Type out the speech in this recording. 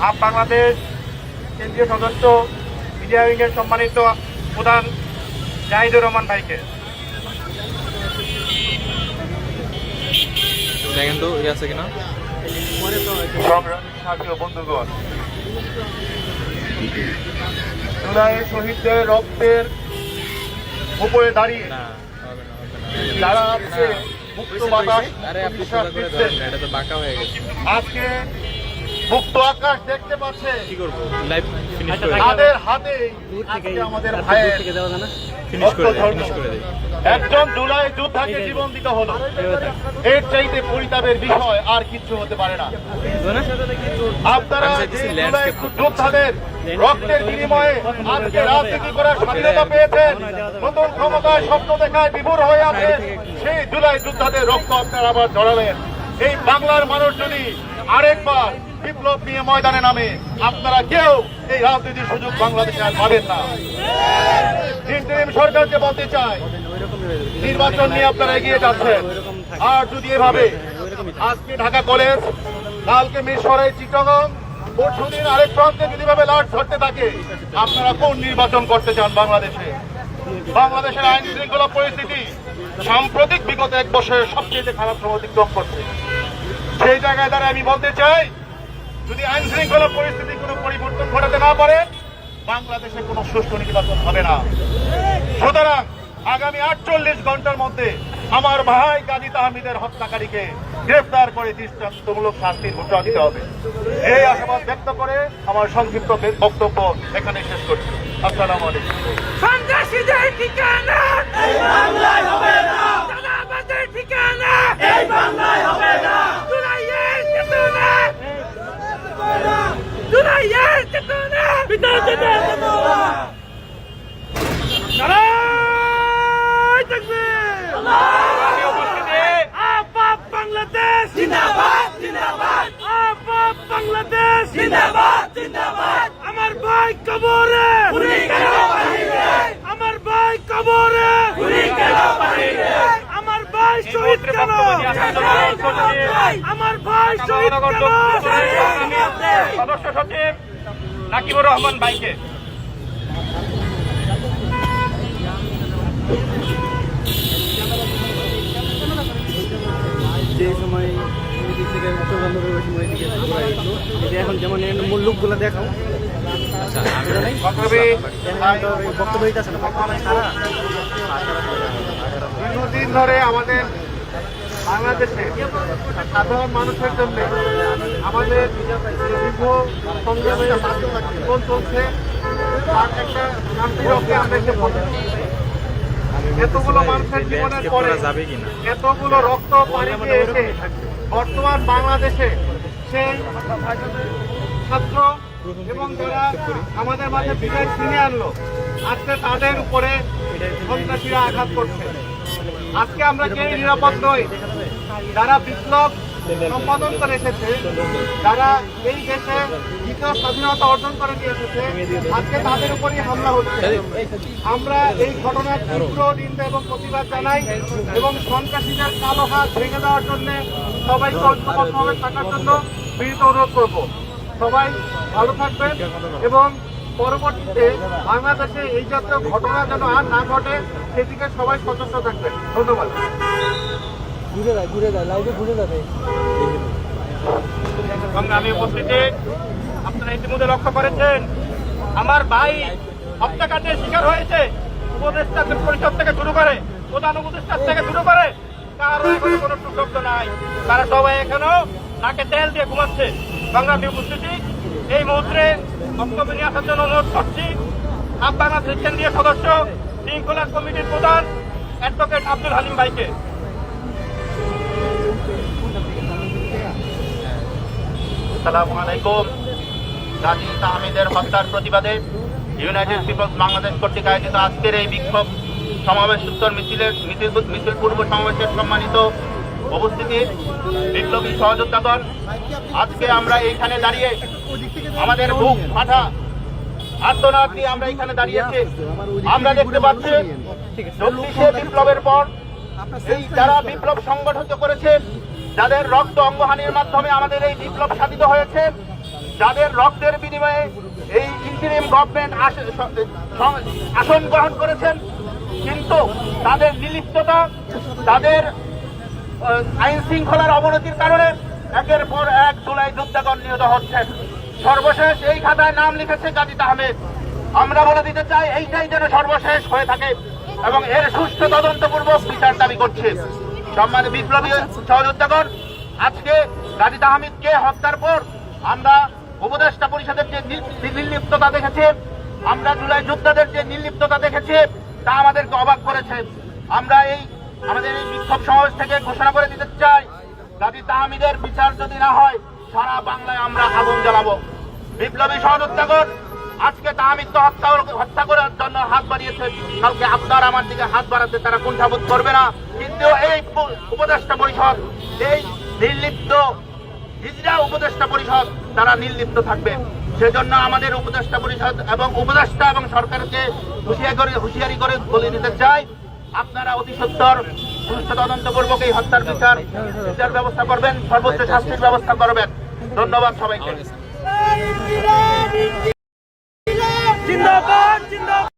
Up Bangladesh কেন্দ্রীয় সদস্য media উইংয়ের সম্মানিত প্রধান জাহিদুর রহমান ভাইকে। দেখেন তো ইয়ে আছে কিনা? সংগ্রামী সাথী ও বন্ধুগণ জুলাই শহীদদের রক্তের উপরে দাঁড়িয়ে যারা মুক্ত বাতাস হয়ে আজকে মুক্ত আকাশ দেখতে পাচ্ছে। কি করব? লাইভ ফিনিশ করে তাদের হাতে আজকে আমাদের ভাইয়ের ফিনিশ করে ফিনিশ করে দিই একজন জুলাই যোদ্ধাকে জীবন দিতে হলো। এর চাইতে পরিতাপের বিষয় আর কিছু হতে পারে না। আপনারা যোদ্ধাদের রক্তের বিনিময়ে আজকে রাজনীতি করার স্বাধীনতা পেয়েছেন। নতুন ক্ষমতায় স্বপ্ন দেখায় বিভোর হয়ে আছেন সেই জুলাই যোদ্ধাদের রক্ত আপনারা আবার জড়াবেন এই বাংলার মানুষ যদি আরেকবার বিপ্লব নিয়ে ময়দানে নামে। আপনারা কেউ এই রাজনীতির সুযোগ বাংলাদেশে আর পাবেন না। ইন্টারিম সরকারকে বলতে চাই, নির্বাচন নিয়ে আপনারা এগিয়ে যাচ্ছেন। আর যদি এভাবে, আজকে ঢাকা কলেজ, কালকে মিরসরাই চিটগং, পরশুদিন আরেক প্রান্তে যদি ভাবে লাট ধরতে থাকে, আপনারা কোন নির্বাচন করতে চান বাংলাদেশে? বাংলাদেশের আইন শৃঙ্খলা পরিস্থিতি সাম্প্রতিক বিগত এক বছরের সবচেয়ে খারাপ সময় অতিক্রম করছে। সেই জায়গায় দ্বারা আমি বলতে চাই যদি আইন শৃঙ্খলা পরিস্থিতি কোনো পরিবর্তন ঘটাতে না পারে, বাংলাদেশে কোনো সুষ্ঠু নির্বাচন হবে না। সুতরাং আগামী আটচল্লিশ ঘণ্টার মধ্যে আমার ভাই গাজী তাহমিদের হত্যাকারীকে গ্রেফতার করে দৃষ্টান্তমূলক শাস্তির ঘোষণা দিতে হবে। এই আশাবাদ ব্যক্ত করে আমার সংক্ষিপ্ত বক্তব্য এখানে শেষ করছি। আসসালামু আলাইকুম। ঠিকানা হবে না। বাংলাদেশ জিন্দাবাদ জিন্দাবাদ আপাপ বাংলাদেশ জিন্দাবাদ জিন্দাবাদ আমার ভাই কবরে পুরি কেন? বাহিরে আমার ভাই কবরে পুরি বাহিরে আমার ভাই শহীদ কেন? আমার ভাই শহীদ কেন? সদস্য সচিব নাকিবুর রহমান ভাইকে। যে সময় এদিক থেকে উত্তর বন্ধ করে সময় এদিকে ঘোরা এখন যেমন মূল লুকগুলো দেখাও। আচ্ছা বক্তব্য দিতেছে না দীর্ঘদিন ধরে আমাদের বাংলাদেশে সাধারণ মানুষের জন্য আমাদের দীর্ঘ সংগ্রামের জীবন চলছে। তার একটা শান্তিরক্ষে আমরা এসে এতগুলো মানুষের জীবনের পরে এতগুলো রক্ত পানি এসে বর্তমান বাংলাদেশে সেই ছাত্র এবং যারা আমাদের মাঝে বিজয় ছিনে আনলো আজকে তাদের উপরে সন্ত্রাসীরা আঘাত করছে। আজকে আমরা কেউ নিরাপদ নই যারা বিপ্লব সম্পাদন করে এসেছে। যারা এই দেশে দ্বিতীয় স্বাধীনতা অর্জন করে নিয়ে এসেছে, আজকে তাদের উপরই হামলা হচ্ছে। আমরা এই ঘটনার তীব্র নিন্দা এবং প্রতিবাদ জানাই এবং সন্ত্রাসীদের কালো হাত ভেঙে দেওয়ার জন্য সবাইকে ঐক্যবদ্ধভাবে থাকার জন্য বিনীত অনুরোধ করব। সবাই ভালো থাকবেন এবং পরবর্তীতে বাংলাদেশে এই জাতীয় ঘটনা যেন আর না ঘটে, সেদিকে সবাই সচেষ্ট থাকবেন। ধন্যবাদ। ঘুরে যায় ঘুরে যায় লাইভে ঘুরে যাবে সংগ্রামী উপস্থিতি, আপনারা ইতিমধ্যে লক্ষ্য করেছেন, আমার ভাই হত্যাকাণ্ডের শিকার হয়েছে। উপদেষ্টা পরিষদ থেকে শুরু করে, প্রধান উপদেষ্টার থেকে শুরু করে, কারও এখনও কোনো সুশব্দ নাই। তারা সবাই এখনও নাকে তেল দিয়ে ঘুমাচ্ছে। সংগ্রামী উপস্থিতি, এই মুহূর্তে বক্তব্য নিয়ে আসার জন্য অনুরোধ করছি। আব্বানা কেন্দ্রীয় সদস্য, শৃঙ্খলা কমিটির প্রধান অ্যাডভোকেট আব্দুল হালিম ভাইকে। আসসালামু আলাইকুম। গাজী তাহমিদের হত্যার প্রতিবাদে ইউনাইটেড পিপলস বাংলাদেশ কর্তৃক আয়োজিত আজকের এই বিক্ষোভ সমাবেশ উত্তর মিছিলের মিছিল মিছিল পূর্ব সমাবেশের সম্মানিত উপস্থিতি, বিপ্লবী সহযোদ্ধাগণ আজকে আমরা এইখানে দাঁড়িয়ে আমাদের বুক ফাটা আত্মনাদ নিয়ে আমরা এখানে দাঁড়িয়েছি। আমরা দেখতে পাচ্ছি চব্বিশে বিপ্লবের পর এই যারা বিপ্লব সংগঠিত করেছে যাদের রক্ত অঙ্গহানির মাধ্যমে আমাদের এই বিপ্লব সাধিত হয়েছে, যাদের রক্তের বিনিময়ে এই ইন্টারিম গভর্নমেন্ট আসন গ্রহণ করেছেন, কিন্তু তাদের নিলিপ্ততা, তাদের আইন শৃঙ্খলার অবনতির কারণে একের পর এক জুলাই যুদ্ধাগর নিহত হচ্ছেন। সর্বশেষ এই খাতায় নাম লিখেছে গাজীত আহমেদ। আমরা বলে দিতে চাই, এইটাই যেন সর্বশেষ হয়ে থাকে এবং এর সুষ্ঠু তদন্তপূর্বক বিচার দাবি করছে। সম্মানিত বিপ্লবী সহযোদ্ধাগণ, আজকে গাজীত আহমেদকে হত্যার পর আমরা উপদেষ্টা পরিষদের যে নির্লিপ্ততা দেখেছি, আমরা জুলাই যোদ্ধাদের যে নির্লিপ্ততা দেখেছি, তা আমাদেরকে অবাক করেছে। আমরা এই আমাদের এই বিক্ষোভ সমাবেশ থেকে ঘোষণা করে দিতে চাই গাজী তাহমিদের বিচার যদি না হয়, সারা বাংলায় আমরা আগুন জ্বালাবো। বিপ্লবী সহযোদ্ধাগণ আজকে তাহমিদকে হত্যা হত্যা করার জন্য হাত বাড়িয়েছে। কালকে আপনার আমার দিকে হাত বাড়াতে তারা কুণ্ঠাবোধ করবে না। কিন্তু এই উপদেষ্টা পরিষদ, এই নির্লিপ্ত হিজড়া উপদেষ্টা পরিষদ, তারা নির্লিপ্ত থাকবে। সেজন্য আমাদের উপদেষ্টা পরিষদ এবং উপদেষ্টা এবং সরকারকে হুঁশিয়ারি করে হুঁশিয়ারি করে বলে দিতে চাই। আপনারা অতি সত্তর সুষ্ঠু তদন্তপূর্বক এই হত্যার বিচার বিচার ব্যবস্থা করবেন, সর্বোচ্চ শাস্তির ব্যবস্থা করবেন। ধন্যবাদ সবাইকে। জিন্দাবাদ জিন্দাবাদ